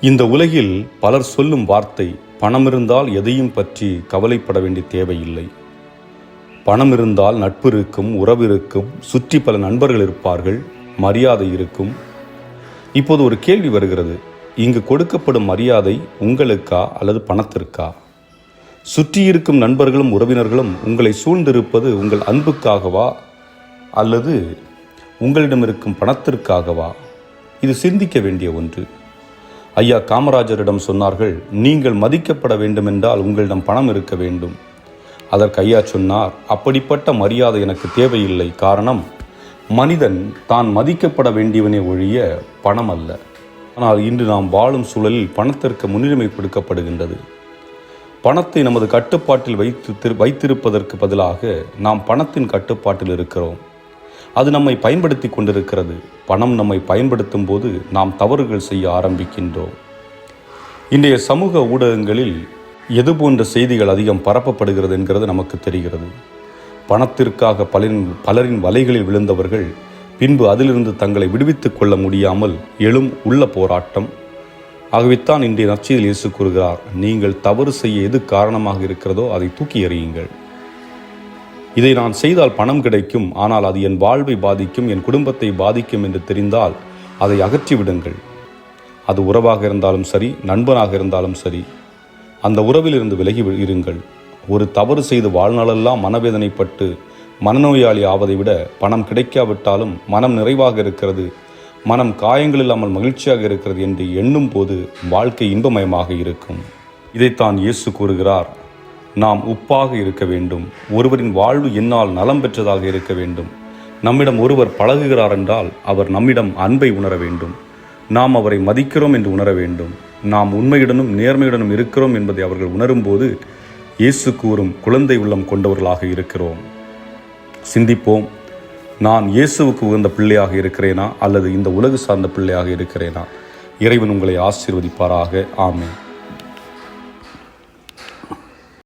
இந்த உலகில் பலர் சொல்லும் வார்த்தை பணம் இருந்தால் எதையும் பற்றி கவலைப்பட வேண்டிய தேவையில்லை. பணம் இருந்தால் நட்பு இருக்கும் உறவு இருக்கும் சுற்றி பல நண்பர்கள் இருப்பார்கள் மரியாதை இருக்கும். இப்போது ஒரு கேள்வி வருகிறது. இங்கு கொடுக்கப்படும் மரியாதை உங்களுக்கா அல்லது பணத்திற்கா? சுற்றி இருக்கும் நண்பர்களும் உறவினர்களும் உங்களை சூழ்ந்திருப்பது உங்கள் அன்புக்காகவா அல்லது உங்களிடம் இருக்கும் பணத்திற்காகவா? இது சிந்திக்க வேண்டிய ஒன்று. ஐயா காமராஜரிடம் சொன்னார்கள் நீங்கள் மதிக்கப்பட வேண்டுமென்றால் உங்களிடம் பணம் இருக்க வேண்டும். அதற்கு ஐயா சொன்னார் அப்படிப்பட்ட மரியாதை எனக்கு தேவையில்லை. காரணம் மனிதன் தான் மதிக்கப்பட வேண்டியவனே ஒழிய பணம் அல்ல. ஆனால் இன்று நாம் வாழும் சூழலில் பணத்திற்கு முன்னுரிமை கொடுக்கப்படுகின்றது. பணத்தை நமது கட்டுப்பாட்டில் வைத்து திரு- வைத்திருப்பதற்கு பதிலாக நாம் பணத்தின் கட்டுப்பாட்டில் இருக்கிறோம். அது நம்மை பயன்படுத்தி கொண்டிருக்கிறது. பணம் நம்மை பயன்படுத்தும் போது நாம் தவறுகள் செய்ய ஆரம்பிக்கின்றோம். இன்றைய சமூக ஊடகங்களில் எது போன்ற செய்திகள் அதிகம் பரப்பப்படுகிறது என்கிறது நமக்கு தெரிகிறது. பணத்திற்காக பலரின் பலரின் வலைகளில் விழுந்தவர்கள் பின்பு அதிலிருந்து தங்களை விடுவித்துக் கொள்ள முடியாமல் எழும் உள்ள போராட்டம். ஆகவேத்தான் இன்றைய நற்செய்தியில் இயேசு கூறுகிறார் நீங்கள் தவறு செய்ய எது காரணமாக இருக்கிறதோ அதை தூக்கி எறியுங்கள். இதை நான் செய்தால் பணம் கிடைக்கும் ஆனால் அது என் வாழ்வை பாதிக்கும் என் குடும்பத்தை பாதிக்கும் என்று தெரிந்தால் அதை அகற்றி விடுங்கள் அது உறவாக இருந்தாலும் சரி நண்பனாக இருந்தாலும் சரி அந்த உறவிலிருந்து விலகி இருங்கள். ஒரு தவறு செய்து வாழ்நாளெல்லாம் மனவேதனைப்பட்டு மனநோயாளி ஆவதை விட பணம் கிடைக்காவிட்டாலும் மனம் நிறைவாக இருக்கிறது மனம் காயங்கள் இல்லாமல் மகிழ்ச்சியாக இருக்கிறது என்று எண்ணும் போது வாழ்க்கை இன்பமயமாக இருக்கும். இதைத்தான் இயேசு கூறுகிறார். நாம் உப்பாக இருக்க வேண்டும். ஒருவரின் வாழ்வு என்னால் நலம் பெற்றதாக இருக்க வேண்டும். நம்மிடம் ஒருவர் பழகுகிறார் என்றால் அவர் நம்மிடம் அன்பை உணர வேண்டும். நாம் அவரை மதிக்கிறோம் என்று உணர வேண்டும். நாம் உண்மையுடனும் நேர்மையுடனும் இருக்கிறோம் என்பதை அவர்கள் உணரும்போது இயேசு கூறும் குழந்தை உள்ளம் கொண்டவர்களாக இருக்கிறோம். சிந்திப்போம். நான் இயேசுவுக்கு உகந்த பிள்ளையாக இருக்கிறேனா அல்லது இந்த உலகு சார்ந்த பிள்ளையாக இருக்கிறேனா? இறைவன் உங்களை ஆசீர்வதிப்பாராக. ஆமேன்.